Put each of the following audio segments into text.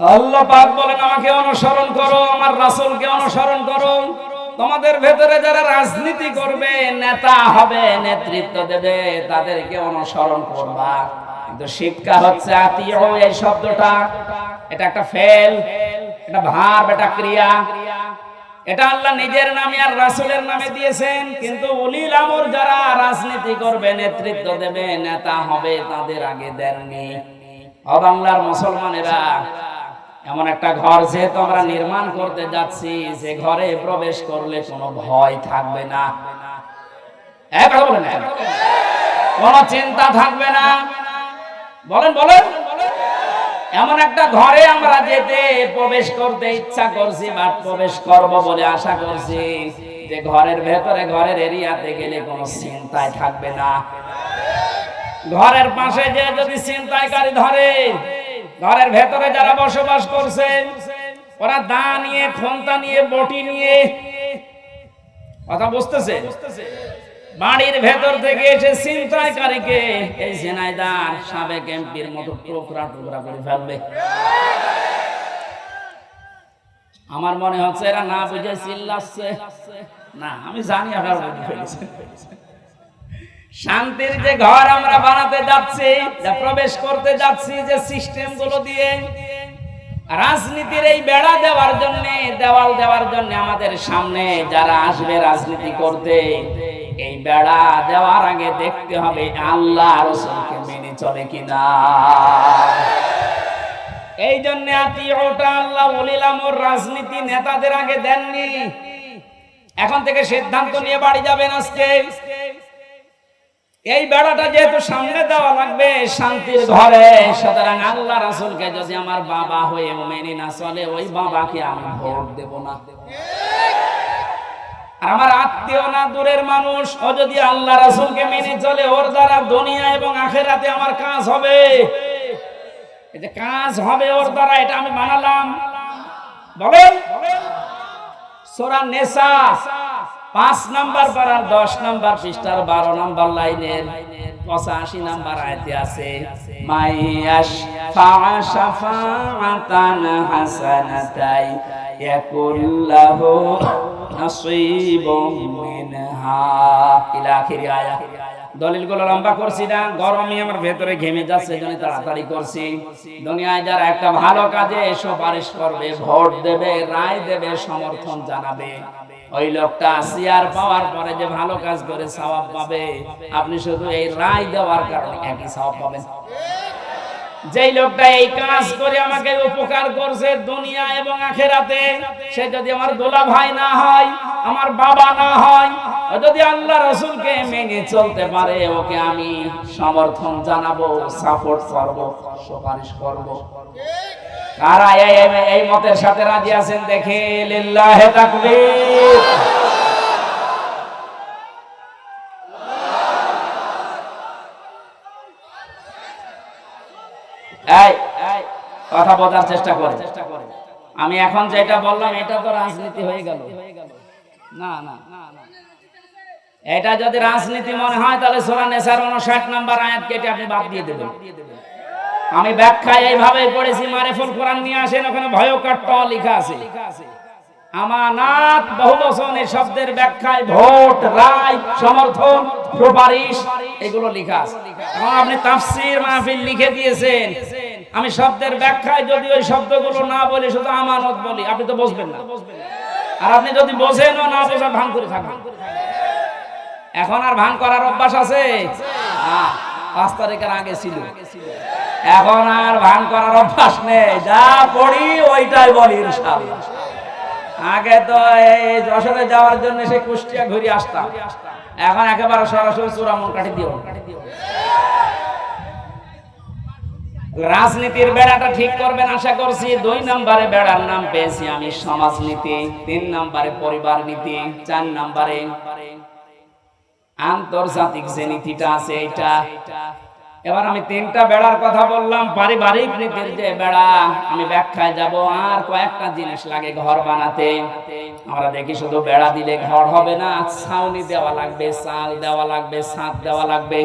আল্লাহ পাক বলেন, আমাকে অনুসরণ করো, আমার রাসূলকে অনুসরণ করো। তোমাদের ভেতরে যারা রাজনীতি করবে, নেতা হবে, নেতৃত্ব দেবে, তাদেরকে অনুসরণ করবা। কিন্তু শিক্ষা হচ্ছে আতিও, এই শব্দটা, এটা একটা ফেল, এটা ভার্ব এটা ক্রিয়া। এটা আল্লাহ নিজের নামে আর রাসূলের নামে দিয়েছেন, কিন্তু উলিল আমর যারা রাজনীতি করবে, নেতৃত্ব দেবে, নেতা হবে, তাদের আগে দেননি। অবাংলার মুসলমানেরা এমন একটা ঘর যেহেতু আমরা নির্মাণ করতে যাচ্ছি, যে ঘরে প্রবেশ করলে কোনো ভয় থাকবে না। বলেন না। কোনো চিন্তা থাকবে না। বলেন বলেন। এমন একটা ঘরে আমরা যেতে প্রবেশ করতে ইচ্ছা করছি বা প্রবেশ করব বলে আশা করছি যে ঘরের ভেতরে, ঘরের এরিয়াতে গেলে কোনো চিন্তায় থাকবে না। ঘরের পাশে যে যদি চিন্তায়কারী ধরে ঘরের ভেতরে যারা বসবাস করছে ওরা দা নিয়ে, খন্তা নিয়ে, বটি নিয়ে, কথা বুঝতেছে? বাড়ির ভেতর থেকে এসে চিন্তায়কারীকে এই জেনাইদার সাবেক এমপির মতো টুকরা টুকরা করে ফেলবে। আমার মনে হচ্ছে এরা না বুঝে চিল্লাচ্ছে। না, আমি জানি আপনারা বুঝে ফেলেছে শান্তির যে ঘর আমরা বানাতে যাচ্ছি যা প্রবেশ করতে যাচ্ছি যে সিস্টেমগুলো দিয়ে, রাজনীতির এই বেড়া দেওয়ার জন্য, দেওয়াল দেওয়ার জন্য আমাদের সামনে যারা আসবে রাজনীতি করতে, এই বেড়া দেওয়ার আগে দেখতে হবে আল্লাহ রসুলকে মেনে চলে কিনা। এই জন্য আত্মীয়টা আল্লাহ বলিলাম ওর রাজনীতি নেতাদের আগে দেননি। এখন থেকে সিদ্ধান্ত নিয়ে বাড়ি যাবেন আজকে। এই বেড়াটা যেহেতু সামনে দেওয়া লাগবে, শান্তির ঘরে। সুতরাং আল্লাহ রাসুলকে যদি আমার বাবা হয়ে মেনে না চলে, ওই বাবাকে আমি ভোট দেব না। আর আমার আত্মীয় না দূরের মানুষ, ও যদি আল্লাহ রাসুলকে মেনে চলে, ওর দ্বারা দুনিয়া এবং আখেরাতে আমার কাজ হবে। যে কাজ হবে ওর দ্বারা, এটা আমি বানালাম বলেন। সোরা নেশা পাঁচ নাম্বার পাড়ার দশ নাম্বার পৃষ্ঠার বারো নাম্বার লাইনের পঁচাশি নাম্বার আয়তে আছে মাইয়াস ফাশাফাতান হাসানাতাই, ইয়াকুল্লাহু মিনহা। ইলা আখিরি আয়া। দলিলগুলো লম্বা করছি না গরমে আমার ভেতরে ঘেমে যাচ্ছে তাড়াতাড়ি করছি। দুনিয়ায় যারা একটা ভালো কাজে সুপারিশ করবে, ভোট দেবে, রায় দেবে, সমর্থন জানাবে। ওই লোকটা সিয়ার পাওয়ার পরে যে ভালো কাজ করে সওয়াব পাবে। আপনি শুধু এই রায় দেওয়ার কারণে একই সওয়াব পাবেন। যেই লোকটা এই কাজ করে আমাকে উপকার করছে দুনিয়া এবং আখেরাতে, সে যদি আমার দোলা ভাই না হয়, আমার বাবা না হয় যদি আল্লাহ রসুলকে মেনে চলতে পারে, ওকে আমি সমর্থন জানাব, সাপোর্ট করব, সুপারিশ করব। কারা এই মতের সাথে রাজি আছেন দেখে লিল্লাহে তাকবীর। এই কথা চেষ্টা করে আমি এখন যেটা বললাম, এটা তো রাজনীতি হয়ে গেল। না না। এটা যদি রাজনীতি মনে হয়, তাহলে সোরা নেশার উনষাট নাম্বার আয়াত কেটে আপনি বাদ দিয়ে দেবেন। আমি ব্যাখ্যায় এইভাবে পড়েছি, মারেফুল কোরআন নিয়ে আসেন, ওখানে ভয়কার ট লেখা আছে। আমানাত শব্দের ব্যাখ্যায় ভোট, রায়, সমর্থন, সুপারিশ, এগুলো লেখা আছে। আপনি মাহফিল লিখে দিয়েছেন, আমি শব্দের ব্যাখ্যায় যদি ওই শব্দগুলো না বলি, শুধু আমানত বলি, আপনি তো বুঝবেন না। আর আপনি যদি বোঝেন ও না বোঝা ভান করে থাকবেন। এখন আর ভান করার অভ্যাস আছে? পাঁচ তারিখের আগে ছিল। এখন আর ভান করার অভ্যাস নেই। যা পড়ি, ওইটাই বলি আগে তো এই যশোরে যাওয়ার জন্য সে কুষ্টিয়া ঘুরে আসতাম। এখন একেবারে সরাসরি চূড়ামন কাটি দিও রাজনীতির বেড়াটা ঠিক করবেন আশা করছি। দুই নম্বরে বেড়ার নাম পেয়েছি আমি সমাজনীতি, তিন নম্বরে পরিবার নীতি, চার নম্বরে আন্তর্জাতিক যে নীতিটা আছে এটা এবার আমি তিনটা বেড়ার কথা বললাম, পারিবারিক নীতির যে বেড়া, আমি ব্যাখ্যায় যাব, আর কয়েকটা জিনিস লাগে ঘর বানাতে। আমরা দেখি শুধু বেড়া দিলে ঘর হবে না, ছাউনি দেওয়া লাগবে, চাল দেওয়া লাগবে, ছাদ দেওয়া লাগবে।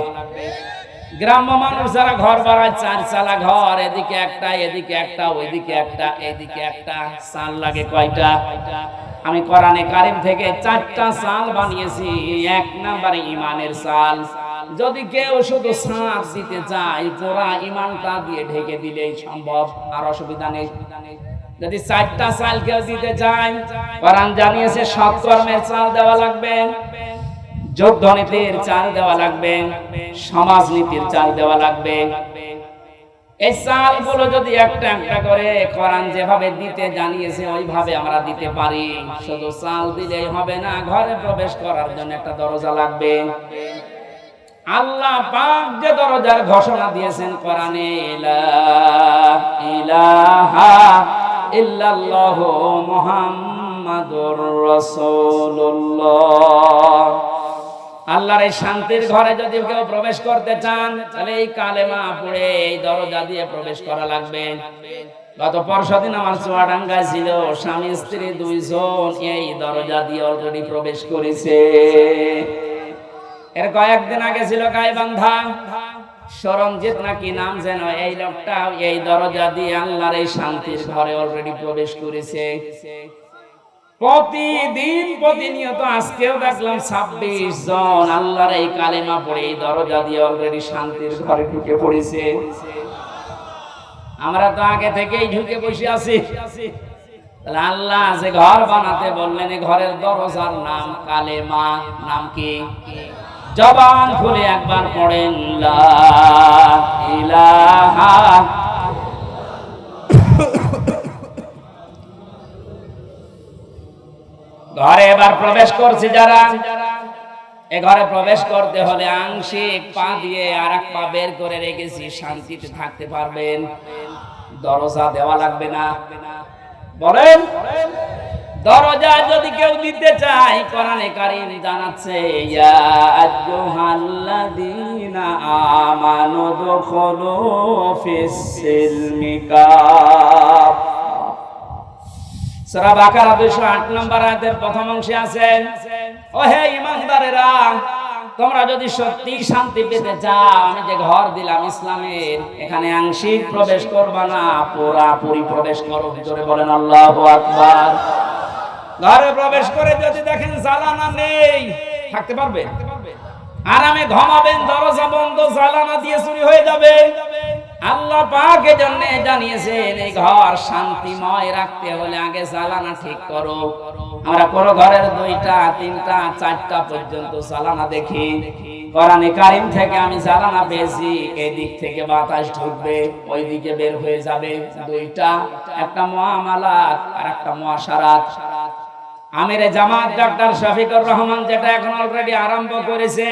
গ্রাম্য মানুষ যারা ঘর বাড়ায় চার চালা ঘর, এদিকে একটা এদিকে একটা, ওইদিকে একটা, এদিকে একটা, চাল লাগে কয়টা? আমি কোরআনে কারিম থেকে চারটা চাল বানিয়েছি, এক নাম্বারে ইমানের চাল। যদি কেউ শুধু সাঁত দিতে চায় পুরা ইমানটা দিয়ে ঢেকে দিলেই সম্ভব, আর অসুবিধা নেই। যদি চারটা চাল কেউ দিতে চায় কোরআন জানিয়েছে সৎকর্মের চাল দেওয়া লাগবে যোগ্য নীতির চাল দেওয়া লাগবে, সমাজ নীতির চাল দেওয়া লাগবে। এই চালগুলো যদি একটা একটা করে কোরআন যেভাবে দিতে জানিয়েছে, ওইভাবে আমরা দিতে পারি। শুধু চাল দিলেই হবে না, ঘরে প্রবেশ করার জন্য একটা দরজা লাগবে। আল্লাহ পাক যে দরজার ঘোষণা দিয়েছেন কোরআনে ইলাহা ইল্লাল্লাহু মুহাম্মাদুর আল্লাহর এই শান্তির ঘরে যদি কেউ প্রবেশ করতে চান, তাহলে এই কালেমা পড়ে এই দরজা দিয়ে প্রবেশ করা লাগবে। গত পরশু দিন আমার চুয়াডাঙ্গায় ছিল, স্বামী, স্ত্রী দুইজন এই দরজা দিয়ে অলরেডি প্রবেশ করেছে। এর কয়েকদিন আগে ছিল গাইবান্ধা। সরঞ্জিত নাকি নাম যেন এই লোকটা, এই দরজা দিয়ে আল্লাহর এই শান্তির ঘরে অলরেডি প্রবেশ করেছে। প্রতিদিন প্রতিনিয়ত আজকেও দেখলাম ছাব্বিশ জন আল্লাহর এই কালেমা পড়ে, এই দরজা দিয়ে অলরেডি শান্তির ঘরে ঢুকে পড়েছে। আমরা তো আগে থেকেই ঢুকে বসে আছি। আল্লাহ যে ঘর বানাতে বললেন ঘরের দরজার নাম কালেমা, নাম কি? জবান খুলে একবার পড়েন ঘরে এবার প্রবেশ করছে যারা। এ ঘরে প্রবেশ করতে হলে আংশিক পা দিয়ে আর এক পা বের করে রেখেছি, শান্তিতে থাকতে পারবেন। দরজা দেওয়া লাগবে না। বলেন। দরজা যদি কেউ দিতে চায়, কোরআনে কারিম জানাচ্ছে, ইয়া আইয়ুহাল্লাযীনা আমানু দুখুলু ফিস সিলমি সূরা বাকারা 208 নম্বর আয়াতের প্রথম অংশে আছে ও হে ঈমানদারেরা তোমরা যদি সত্যি শান্তি পেতে চাও, আমি যে ঘর দিলাম ইসলামের, এখানে আংশিক প্রবেশ করবা না পুরাপুরি প্রবেশ করো। ভিতরে বলেন আল্লাহু আকবার। ঘরে প্রবেশ করে যদি দেখেন জ্বালানা নেই, থাকতে পারবে? আরামে ঘুমাবেন, দরজা বন্ধ, জ্বালানা দিয়ে চুরি হয়ে যাবে। আল্লাহ পাক জন্য জানিয়েছেন, এই ঘর শান্তিময় রাখতে হলে আগে জ্বালানা ঠিক করো। আমরা কোনো ঘরের দুইটা, তিনটা, চারটা পর্যন্ত জ্বালানা দেখি। কোরআনে কারিম থেকে আমি জ্বালানা পেয়েছি, এদিক থেকে বাতাস ঢুকবে ওই দিকে বের হয়ে যাবে দুইটা, একটা মহামালাত আর একটা মহাসারাত। আমিরে জামাত ডক্টর শফিকুর রহমান যেটা এখন অলরেডি আরম্ভ করেছে।